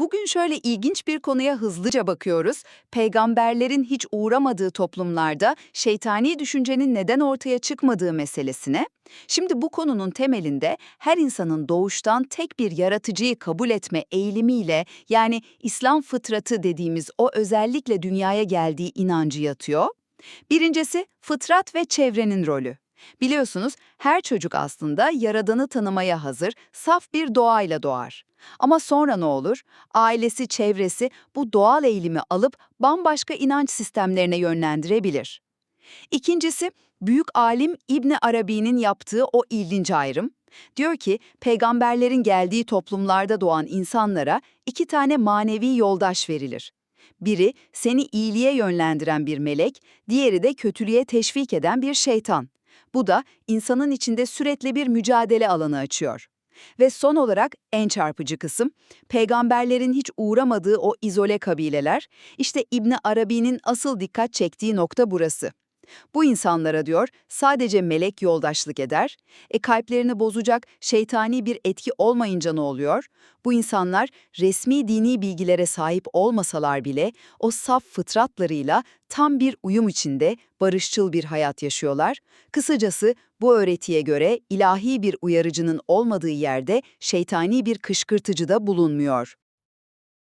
Bugün şöyle ilginç bir konuya hızlıca bakıyoruz. Peygamberlerin hiç uğramadığı toplumlarda şeytani düşüncenin neden ortaya çıkmadığı meselesine. Şimdi bu konunun temelinde her insanın doğuştan tek bir yaratıcıyı kabul etme eğilimiyle yani İslam fıtratı dediğimiz o özellikle dünyaya geldiği inancı yatıyor. Birincisi fıtrat ve çevrenin rolü. Biliyorsunuz her çocuk aslında yaradanı tanımaya hazır, saf bir doğayla doğar. Ama sonra ne olur? Ailesi, çevresi bu doğal eğilimi alıp bambaşka inanç sistemlerine yönlendirebilir. İkincisi, büyük alim İbni Arabi'nin yaptığı o ilginç ayrım. Diyor ki, peygamberlerin geldiği toplumlarda doğan insanlara iki tane manevi yoldaş verilir. Biri seni iyiliğe yönlendiren bir melek, diğeri de kötülüğe teşvik eden bir şeytan. Bu da insanın içinde sürekli bir mücadele alanı açıyor. Ve son olarak en çarpıcı kısım, peygamberlerin hiç uğramadığı o izole kabileler, işte İbni Arabi'nin asıl dikkat çektiği nokta burası. Bu insanlara diyor sadece melek yoldaşlık eder, e kalplerini bozacak şeytani bir etki olmayınca ne oluyor? Bu insanlar resmi dini bilgilere sahip olmasalar bile o saf fıtratlarıyla tam bir uyum içinde barışçıl bir hayat yaşıyorlar. Kısacası bu öğretiye göre ilahi bir uyarıcının olmadığı yerde şeytani bir kışkırtıcı da bulunmuyor.